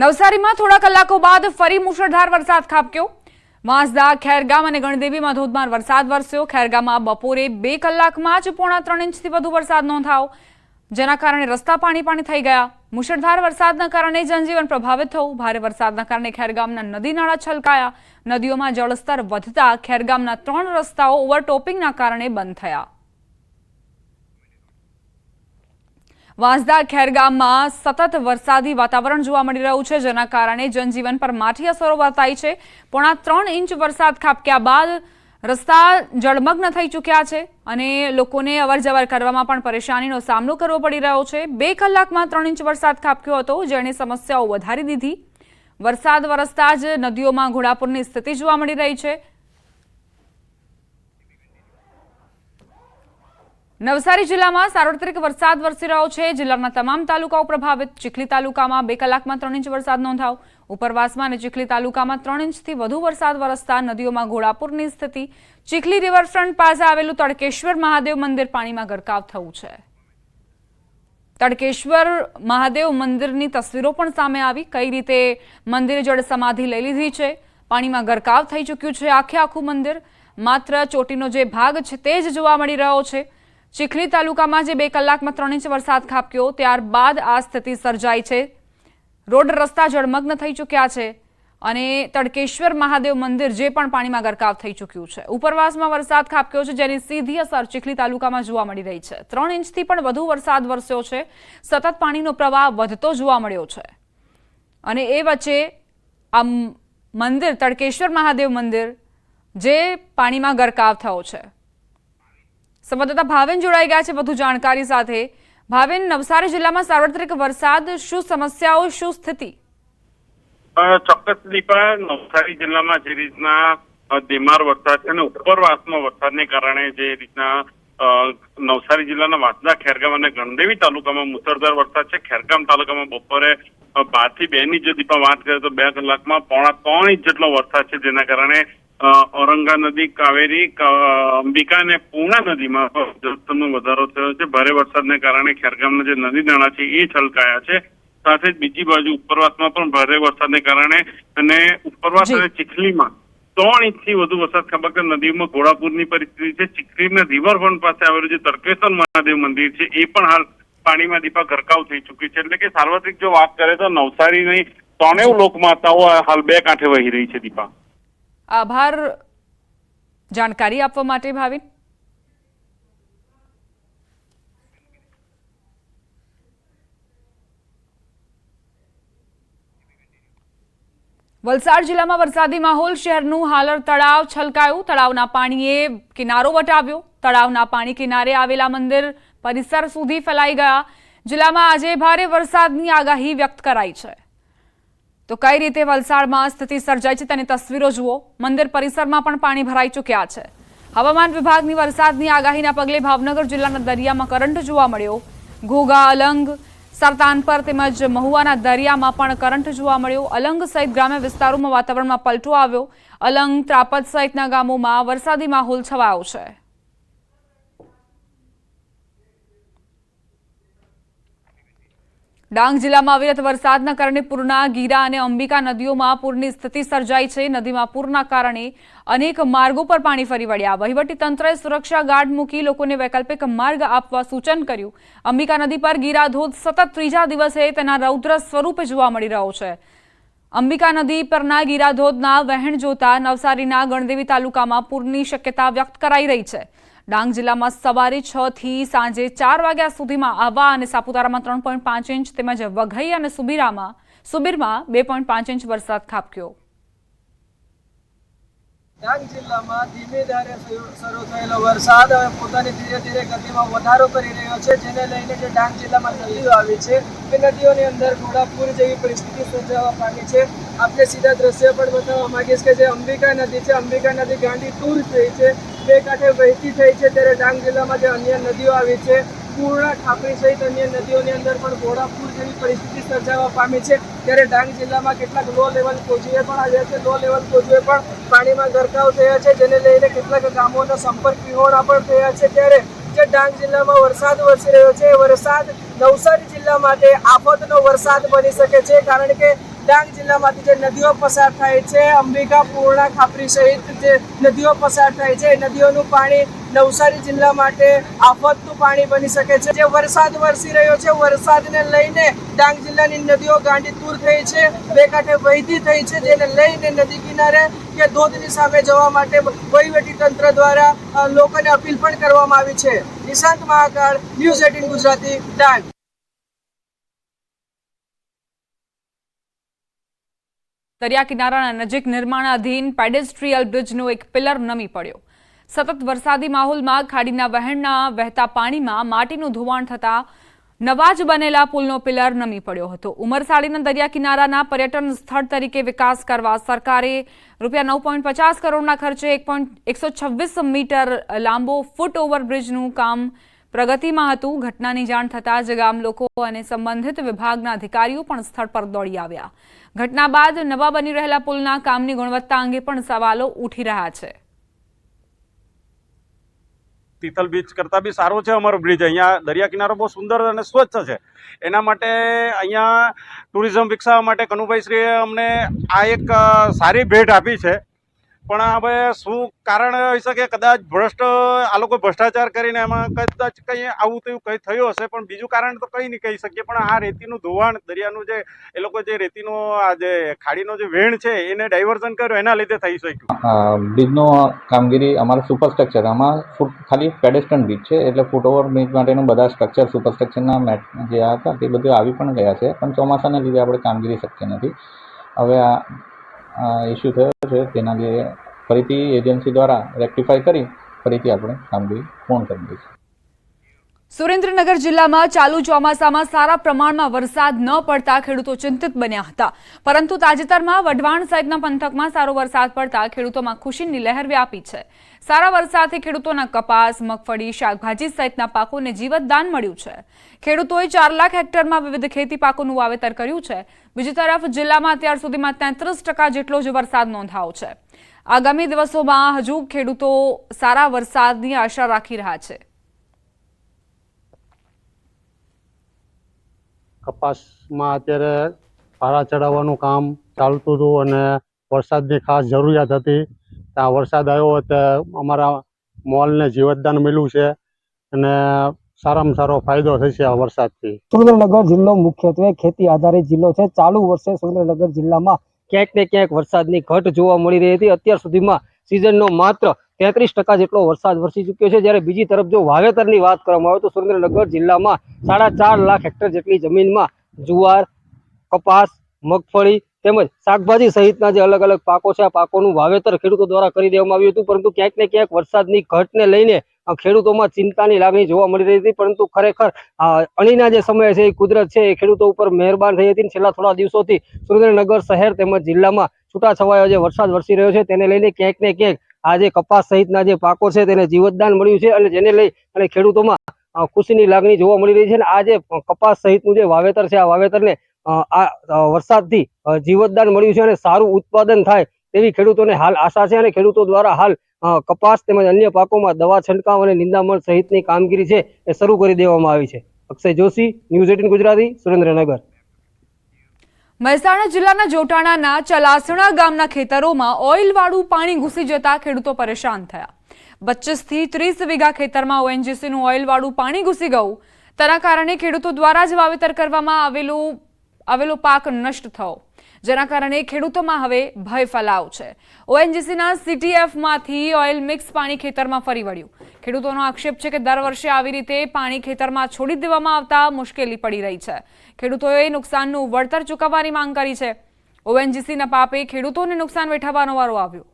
નવસારીમાં થોડા કલાકો બાદ ફરી મુશળધાર વરસાદ ખાબક્યો. વાંસદા, ખેરગામ અને ગણદેવીમાં ધોધમાર વરસાદ વરસ્યો. ખેરગામમાં બપોરે બે કલાકમાં જ પોણા ત્રણ ઇંચથી વધુ વરસાદ નોંધાયો. જેના કારણે રસ્તા પાણી પાણી થઈ ગયા. મુશળધાર વરસાદના કારણે જનજીવન પ્રભાવિત થયું. ભારે વરસાદના કારણે ખેરગામના નદી નાળા છલકાયા. નદીઓમાં જળસ્તર વધતા ખેરગામના ત્રણ રસ્તાઓ ઓવરટોપિંગના કારણે બંધ થયા. વાંસદા ખેરગામમાં સતત વરસાદી વાતાવરણ જોવા મળી રહ્યું છે, જેના કારણે જનજીવન પર માઠી અસરો વર્તાઈ છે. પોણા ત્રણ ઇંચ વરસાદ ખાબક્યા બાદ રસ્તા જળમગ્ન થઈ ચૂક્યા છે અને લોકોને અવરજવર કરવામાં પણ પરેશાનીનો સામનો કરવો પડી રહ્યો છે. બે કલાકમાં ત્રણ ઇંચ વરસાદ ખાબક્યો હતો, જેણે સમસ્યાઓ વધારી દીધી. વરસાદ વરસતા જ નદીઓમાં ઘોડાપુરની સ્થિતિ જોવા મળી રહી છે. નવસારી જિલ્લામાં સાર્વત્રિક વરસાદ વરસી રહ્યો છે. જિલ્લાના તમામ તાલુકાઓ પ્રભાવિત. ચીખલી તાલુકામાં બે કલાકમાં ત્રણ ઇંચ વરસાદ નોંધાવ ઉપરવાસમાં અને ચીખલી તાલુકામાં ત્રણ ઇંચથી વધુ વરસાદ વરસતા નદીઓમાં ઘોડાપુરની સ્થિતિ. ચીખલી રિવરફ્રન્ટ પાસે આવેલું તડકેશ્વર મહાદેવ મંદિર પાણીમાં ગરકાવ થયું છે. તડકેશ્વર મહાદેવ મંદિરની તસવીરો પણ સામે આવી. કઈ રીતે મંદિરે જળ સમાધિ લઈ લીધી છે? પાણીમાં ગરકાવ થઈ ચૂક્યું છે આખે આખું મંદિર. માત્ર ચોટીનો જે ભાગ છે તે જ જોવા મળી રહ્યો છે. ચીખલી તાલુકામાં જે બે કલાકમાં ત્રણ ઇંચ વરસાદ ખાબક્યો, ત્યારબાદ આ સ્થિતિ સર્જાઈ છે. રોડ રસ્તા જળમગ્ન થઈ ચૂક્યા છે અને તડકેશ્વર મહાદેવ મંદિર જે પણ પાણીમાં ગરકાવ થઈ ચૂક્યું છે. ઉપરવાસમાં વરસાદ ખાબક્યો છે, જેની સીધી અસર ચીખલી તાલુકામાં જોવા મળી રહી છે. ત્રણ ઇંચથી પણ વધુ વરસાદ વરસ્યો છે. સતત પાણીનો પ્રવાહ વધતો જોવા મળ્યો છે. અને એ વચ્ચે આ મંદિર, તડકેશ્વર મહાદેવ મંદિર જે પાણીમાં ગરકાવ થયો છે. સંવાદદાતા ભાવેન જોડાઈ ગયા છે વધુ જાણકારી સાથે. ભાવેન, નવસારી જિલ્લામાં સાર્વત્રિક વરસાદ, શું સમસ્યાઓ, શું સ્થિતિ? ચોક્કસ દીપા, નવસારી જિલ્લામાં જે રીતના ધીમાર વરસાદ અને ઉપરવાસમાં વરસાદને કારણે જે રીતના નવસારી જિલ્લાના વાંસદા, ખેરગામ અને ગણદેવી તાલુકામાં મુસળધાર વરસાદ છે. ખેરગામ તાલુકામાં બપોરે બારથી બે ની જો દીપા વાત કરીએ તો બે કલાકમાં પોણા ત્રણ ઇંચ જેટલો વરસાદ છે. જેના કારણે ઔરંગા નદી કાવેરી અંબિકા અને પૂર્ણા નદીમાં જળસ્તરનો વધારો થયો છે. ભારે વરસાદને કારણે ખેરગામના જે નદી નાળા છે એ છલકાયા છે. સાથે જ બીજી બાજુ ઉપરવાસમાં પણ ભારે વરસાદને કારણે અને ઉપરવાસ અને ચીખલીમાં ત્રણ ઇંચથી વધુ વરસાદ ખાબકતા નદીમાં ઘોડાપુરની પરિસ્થિતિ છે. ચીખલીના રિવરફ્રન્ટ પાસે આવેલું જે તર્કેશ્વર મહાદેવ મંદિર છે એ પણ હાલ પાણીમાં દીપા ગરકાવ થઈ ચૂકી છે. એટલે કે સાર્વત્રિક જો વાત કરે તો નવસારીની ત્રણેય લોકમાતાઓ હાલ બે કાંઠે વહી રહી છે દીપા. આભાર જાણકારી આપવા માટે ભાવિન. વલસાડ જિલ્લામાં વરસાદી માહોલ, શહેરનું હાલર તળાવ છલકાયું. તળાવના પાણીએ કિનારો વટાવ્યો. તળાવના પાણી કિનારે આવેલા મંદિર પરિસર સુધી ફેલાઈ ગયા. જિલ્લામાં આજે ભારે વરસાદની આગાહી વ્યક્ત કરાઈ છે. તો કઈ રીતે વલસાડમાં સ્થિતિ સર્જાઈ છે તેની તસવીરો જુઓ. મંદિર પરિસરમાં પણ પાણી ભરાઈ ચૂક્યા છે. હવામાન વિભાગની વરસાદની આગાહીના પગલે ભાવનગર જિલ્લાના દરિયામાં કરંટ જોવા મળ્યો. ઘોઘા, અલંગ સરતાનપર તેમજ મહુવાના દરિયામાં પણ કરંટ જોવા મળ્યો. અલંગ સહિત ગ્રામ્ય વિસ્તારોમાં વાતાવરણમાં પલટો આવ્યો. અલંગ, ત્રાપદ સહિતના ગામોમાં વરસાદી માહોલ છવાયો છે. ડાંગ જિલ્લામાં અવિરત વરસાદના કારણે પૂરના ગીરા અને અંબિકા નદીઓમાં પૂરની સ્થિતિ સર્જાઈ છે. નદીમાં પૂરના કારણે અનેક માર્ગો પર પાણી ફરી વળ્યા. તંત્રએ સુરક્ષા ગાર્ડ મૂકી લોકોને વૈકલ્પિક માર્ગ આપવા સૂચન કર્યું. અંબિકા નદી પર ગીરા ધોધ સતત ત્રીજા દિવસે તેના રૌદ્ર સ્વરૂપે જોવા મળી રહ્યો છે. અંબિકા નદી પરના ગીરાધોધના વહેણ જોતા નવસારીના ગણદેવી તાલુકામાં પૂરની શક્યતા વ્યક્ત કરાઈ રહી છે. ડાંગ જિલ્લામાં સવારે છ થી સાંજે ચાર વાગ્યા સુધીમાં આવા અને સાપુતારામાં ત્રણ પોઈન્ટ પાંચ ઇંચ તેમજ વઘઈ અને સુબીરામાં, સુબીરમાં બે પોઈન્ટ પાંચ ઇંચ વરસાદ ખાબક્યો. ડાંગ જિલ્લામાં ધીમે ધારે શરૂ થયેલો વરસાદ હવે પોતાની ધીરે ધીરે ગતિમાં વધારો કરી રહ્યો છે, જેને લઈને જે ડાંગ જિલ્લામાં નદીઓ આવી છે તે નદીઓની અંદર ઘોડાપુર જેવી પરિસ્થિતિ સર્જાવા પામી છે. આપણે સીધા દ્રશ્ય પણ બતાવવા માંગીશ કે જે અંબિકા નદી છે, અંબિકા નદી ગાંડી ટૂર થઈ છે. બે કાંઠે વહેતી થઈ છે ત્યારે ડાંગ જિલ્લામાં જે અન્ય નદીઓ આવી છે, પૂર્ણા ઠાકરી સહિત અન્ય નદીઓની અંદર પણ ઘોડાપુર જેવી પરિસ્થિતિ સર્જાવા પામી છે. ત્યારે ડાંગ જિલ્લામાં કેટલાક લો લેવલ કોઝવે પણ આવ્યા છે. લો લેવલ કોઝવે પણ પાણીમાં ગરકાવ થયા છે, જેને લઈને કેટલાક ગામોના સંપર્ક વિહોણા પણ થયા છે. ત્યારે જે ડાંગ જિલ્લામાં વરસાદ વરસી રહ્યો છે વરસાદ નવસારી જિલ્લા માટે આફતનો વરસાદ બની શકે છે, કારણ કે ડાંગ જિલ્લામાંથી જે નદીઓ પસાર થાય છે, અંબિકા, પૂર્ણા, ખાપરી સહિત જે નદીઓ પસાર થાય છે, એ નદીઓનું પાણી નવસારી જિલ્લા માટે આફતનું પાણી બની શકે છે. જે વરસાદ વરસી રહ્યો છે, વરસાદને લઈને ડાંગ જિલ્લાની નદીઓ ગાંડી દૂર થઈ છે, બે કાંઠે વહેતી થઈ છે, જેને લઈને નદી કિનારે કે ધોધની સામે જવા માટે વહીવટી તંત્ર દ્વારા લોકોને અપીલ પણ કરવામાં આવી છે. Nishant Mahakal, News eighteen Gujarati, Dang. દરિયા કિનારાના નજીક નિર્માણાધીન પેડેસ્ટ્રીયલ બ્રિજનો એક પિલર નમી પડ્યો. સતત વરસાદી માહોલમાં ખાડીના વહેણના વહેતા પાણીમાં માટીનું ધોવાણ થતા નવા જ બનેલા પુલનો પિલર નમી પડ્યો હતો. ઉમરસાડીના દરિયા કિનારાના પર્યટન સ્થળ તરીકે વિકાસ કરવા સરકારે રૂપિયા નવ પોઈન્ટ પચાસ કરોડના ખર્ચે એક પોઈન્ટ એકસો છવ્વીસ મીટર લાંબો ફૂટ ઓવરબ્રિજનું કામ પ્રગતિમાં હતું. ઘટનાની જાણ થતાં જ ગામ લોકો અને સંબંધિત વિભાગના અધિકારીઓ પણ સ્થળ પર દોડી આવ્યા. ઘટના બાદ નવા બની રહેલા પુલના કામની ગુણવત્તા અંગે પણ સવાલો ઉઠી રહ્યા છે. તિથલ બીચ કરતાં બી સારો છે અમારો બ્રિજ. અહીંયા દરિયા કિનારો બહુ સુંદર અને સ્વચ્છ છે. એના માટે અહીંયા ટુરિઝમ વિકસાવવા માટે કનુભાઈશ્રીએ અમને આ એક સારી ભેટ આપી છે. પણ હવે શું કારણ હોઈ શકે? કદાચ ભ્રષ્ટ, આ લોકો ભ્રષ્ટાચાર કરીને એમાં કદાચ કંઈ આવું તેવું કંઈ થયું હશે, પણ બીજું કારણ તો કંઈ નહીં કહી શકીએ. પણ આ રેતીનું ધોવાણ, દરિયાનું જે, એ લોકો જે રેતીનો, આ જે ખાડીનો જે વેણ છે, એને ડાયવર્ઝન કર્યું, એના લીધે થઈ શક્યું. બ્રિજનો કામગીરી અમારે સુપરસ્ટ્રક્ચર આમાં ફૂટ, ખાલી પેડેસ્ટન બ્રિજ છે, એટલે ફૂટઓવર બ્રિજ માટેનું બધા સ્ટ્રક્ચર સુપરસ્ટ્રક્ચરના મેટ, જે હતા, તે બધું આવી પણ ગયા છે, પણ ચોમાસાના લીધે આપણે કામગીરી શક્ય નથી. હવે આ ઇસ્યુ થયો છે, તેના લીધે ફરીથી એજન્સી દ્વારા રેક્ટિફાઈ કરી, ફરીથી આપણે કામગીરી પૂર્ણ કરી દઈશું. સુરેન્દ્રનગર જિલ્લામાં ચાલુ ચોમાસામાં સારા પ્રમાણમાં વરસાદ ન પડતા ખેડૂતો ચિંતિત બન્યા હતા. પરંતુ તાજેતરમાં વઢવાણ સહિતના પંથકમાં સારો વરસાદ પડતા ખેડૂતોમાં ખુશીની લહેર વ્યાપી છે. સારા વરસાદથી ખેડૂતોના કપાસ, મગફળી, શાકભાજી સહિતના પાકોને જીવતદાન મળ્યું છે. ખેડૂતોએ ચાર લાખ હેક્ટરમાં વિવિધ ખેતી પાકોનું વાવેતર કર્યું છે. બીજી તરફ જિલ્લામાં અત્યાર સુધીમાં તેત્રીસ જેટલો જ વરસાદ નોંધાયો છે. આગામી દિવસોમાં હજુ ખેડૂતો સારા વરસાદની આશા રાખી રહ્યા છે. કપાસમાં અત્યારે ભારા ચડાવવાનું કામ ચાલતું હતું અને વરસાદની ખાસ જરૂરિયાત હતી. ત્યાં વરસાદ આવ્યો તો અમારા મોલને જીવતદાન મળ્યું છે અને સારામાં સારો ફાયદો થશે આ વરસાદથી. સુરેન્દ્રનગર જિલ્લો મુખ્યત્વે ખેતી આધારિત જિલ્લો છે. ચાલુ વર્ષે સુરેન્દ્રનગર જિલ્લામાં ક્યાંક ને ક્યાંક વરસાદની ઘટ જોવા મળી રહી હતી. અત્યાર સુધીમાં સિઝનનો માત્ર તેત્રીસ ટકા જેટલો વરસાદ વરસી ચૂક્યો છે. જ્યારે બીજી તરફ જો વાવેતરની વાત કરવામાં આવે તો સુરેન્દ્રનગર જિલ્લામાં સાડા ચાર લાખ હેક્ટર જેટલી જમીનમાં જુવાર, કપાસ, મગફળી તેમજ શાકભાજી સહિતના જે અલગ અલગ પાકો છે, આ પાકોનું વાવેતર ખેડૂતો દ્વારા કરી દેવામાં આવ્યું હતું. પરંતુ ક્યાંક ને ક્યાંક વરસાદની ઘટને લઈને ખેડૂતોમાં ચિંતાની લાગણી જોવા મળી રહી હતી. પરંતુ ખરેખર અણીના જે સમય છે, એ કુદરત છે, એ ખેડૂતો ઉપર મહેરબાન થઈ હતી છેલ્લા થોડા દિવસોથી સુરેન્દ્રનગર શહેર તેમજ જિલ્લામાં છૂટાછવાયો જે વરસાદ વરસી રહ્યો છે, તેને લઈને ક્યાંક ને ક્યાંક આ જે કપાસ સહિતના જે પાકો છે, તેને જીવતદાન મળ્યું છે અને જેને લઈ અને ખેડૂતોમાં ખુશીની લાગણી જોવા મળી રહી છે. અને આ જે કપાસ સહિતનું જે વાવેતર છે, આ વાવેતરને આ વરસાદથી જીવતદાન મળ્યું છે અને સારું ઉત્પાદન થાય તેવી ખેડૂતોને હાલ આશા છે અને ખેડૂતો દ્વારા હાલ કપાસ તેમજ અન્ય પાકોમાં દવા છંટકાવ અને નિંદામણ સહિતની કામગીરી છે એ શરૂ કરી દેવામાં આવી છે. Akshay Joshi, News eighteen Gujarati, Surendranagar. Mehsana જિલ્લાના જોટાણાના ચલાસણા ગામના ખેતરોમાં ઓઇલવાળું પાણી ઘૂસી જતા ખેડૂતો પરેશાન થયા. થી ત્રીસ વીઘા ખેતરમાં ઓએનજીસીનું ઓઇલવાળું પાણી ઘૂસી ગયું. તેના કારણે ખેડૂતો દ્વારા જ વાવેતર કરવામાં આવેલું આવેલો પાક નષ્ટ થયો. જેના કારણે ખેડૂતોમાં હવે ભય ફેલાવ છે. ઓએનજીસીના સીટીએફમાંથી ઓઇલ મિક્સ પાણી ખેતરમાં ફરી વળ્યું. ખેડૂતોનો આક્ષેપ છે કે દર વર્ષે આવી રીતે પાણી ખેતરમાં છોડી દેવામાં આવતા મુશ્કેલી પડી રહી છે. ખેડૂતોએ નુકસાનનું વળતર ચૂકવવાની માંગ કરી છે. ઓએનજીસીના પાપે ખેડૂતોને નુકસાન વેઠવવાનો વારો આવ્યો.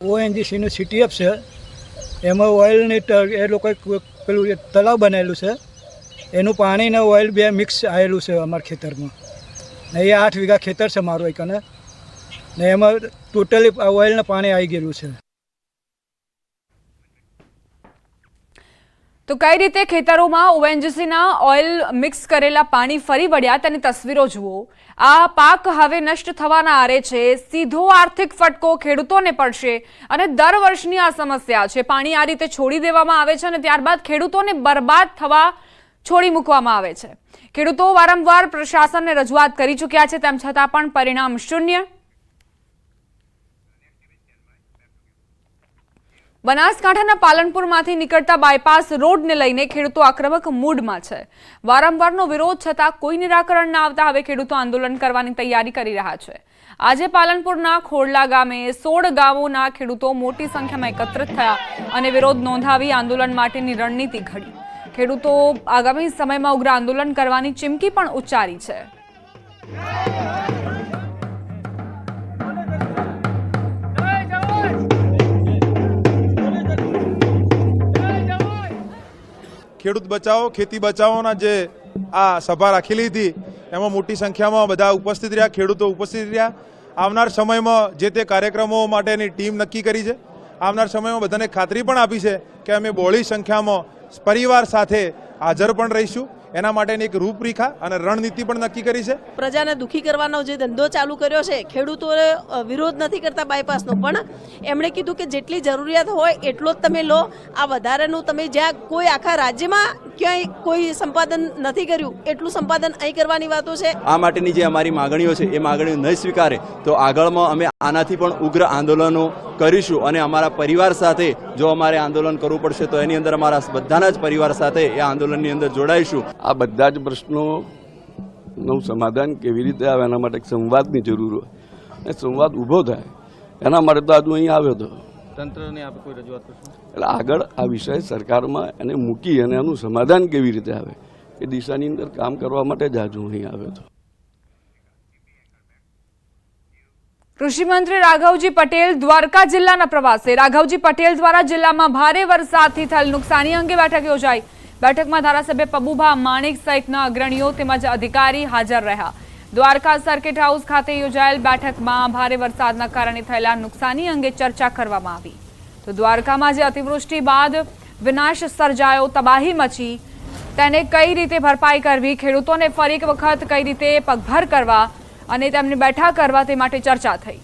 ઓએનજીસીનું સીટીએફ છે. એમાં ઓઇલની એ લોકોએ પેલું તળાવ બનાવેલું છે. એનું પાણી ને ઓઇલ બે મિક્સ આવેલું છે અમારા ખેતરમાં. ને એ આઠ વીઘા ખેતર છે મારું એકને ને એમાં ટોટલી ઓઇલને પાણી આવી ગયેલું છે. તો કઈ રીતે ખેતરોમાં ઓએનજીસીના ઓઇલ મિક્સ કરેલા પાણી ફરી વળ્યા તેની તસવીરો જુઓ. આ પાક હવે નષ્ટ થવાના આરે છે. સીધો આર્થિક ફટકો ખેડૂતોને પડશે અને દર વર્ષની આ સમસ્યા છે. પાણી આ રીતે છોડી દેવામાં આવે છે અને ત્યારબાદ ખેડૂતોને બરબાદ થવા છોડી મૂકવામાં આવે છે. ખેડૂતો વારંવાર પ્રશાસનને રજૂઆત કરી ચૂક્યા છે, તેમ છતાં પણ પરિણામ શૂન્ય. બનાસકાંઠાના પાલનપુરમાંથી નીકળતા બાયપાસ રોડને લઈને ખેડૂતો આક્રમક મૂડમાં છે. વારંવારનો વિરોધ છતાં કોઈ નિરાકરણ ના આવતા હવે ખેડૂતો આંદોલન કરવાની તૈયારી કરી રહ્યા છે. આજે પાલનપુરના ખોડલા ગામે સોળ ગામોના ખેડૂતો મોટી સંખ્યામાં એકત્રિત થયા અને વિરોધ નોંધાવી આંદોલન માટેની રણનીતિ ઘડી. ખેડૂતો આગામી સમયમાં ઉગ્ર આંદોલન કરવાની ચીમકી પણ ઉચ્ચારી છે. ખેડૂત બચાવો, ખેતી બચાવોના જે આ સભા રાખેલી હતી, એમાં મોટી સંખ્યામાં બધા ઉપસ્થિત રહ્યા, ખેડૂતો ઉપસ્થિત રહ્યા. આવનાર સમયમાં જે તે કાર્યક્રમો માટેની ટીમ નક્કી કરી છે. આવનાર સમયમાં બધાને ખાતરી પણ આપી છે કે અમે બહોળી સંખ્યામાં પરિવાર સાથે હાજર પણ રહીશું. એના માટેની એક રૂપરેખા અને રણનીતિ પણ નક્કી કરી છે. પ્રજાને દુઃખી કરવાનો જે ધંધો ચાલુ કર્યો છે ખેડૂતોએ વિરોધ નથી કરતા બાયપાસનો પણ એમણે કીધું કે જેટલી જરૂરિયાત હોય એટલો જ તમે લો. આ વધારેનું તમે જ્યાં કોઈ આખા રાજ્યમાં ક્યાંય કોઈ સંપાદન નથી કર્યું એટલું સંપાદન અહીં કરવાની વાતો છે. આ માટેની જે અમારી માગણીઓ છે એ માગણીઓ નહીં સ્વીકારે તો આગળમાં અમે આનાથી પણ ઉગ્ર આંદોલનો કરીશું. અને અમારા પરિવાર સાથે જો અમારે આંદોલન કરવું પડશે તો એની અંદર અમારા બધાના જ પરિવાર સાથે એ આંદોલનની અંદર જોડાઈશું. આ બધા જ પ્રશ્નોનું સમાધાન કેવી રીતે આવે એના માટે સંવાદની જરૂર હોય. અને સંવાદ ઊભો થાય. એના માટે તો આજે હું અહીં આવ્યો હતો. તંત્રને આપણે કોઈ રજૂઆત કરશું? એટલે આગળ આ વિષય સરકારમાં એને મૂકી અને એનું સમાધાન કેવી રીતે આવે એ દિશાની અંદર કામ કરવા માટે જ આજે હું અહીં આવ્યો હતો. કૃષિમંત્રી રાઘવજી પટેલ દ્વારકા જિલ્લાના પ્રવાસે. રાઘવજી પટેલ દ્વારા જિલ્લામાં ભારે વરસાદથી થયેલ નુકસાની અંગે બેઠક યોજાઈ. બેઠકમાં ધારાસભ્ય પબુભા માણેક સહિતના અગ્રણીઓ તેમજ અધિકારી હાજર રહ્યા. દ્વારકા સર્કિટ હાઉસ ખાતે યોજાયેલ બેઠકમાં ભારે વરસાદના કારણે થયેલા નુકસાની અંગે ચર્ચા કરવામાં આવી. તો દ્વારકામાં જે અતિવૃષ્ટિ બાદ વિનાશ સર્જાયો, તબાહી મચી, તેને કઈ રીતે ભરપાઈ કરવી, ખેડૂતોને ફરી એક વખત કઈ રીતે પગભર કરવા અને તેમને બેઠા કરવા તે માટે ચર્ચા થઈ.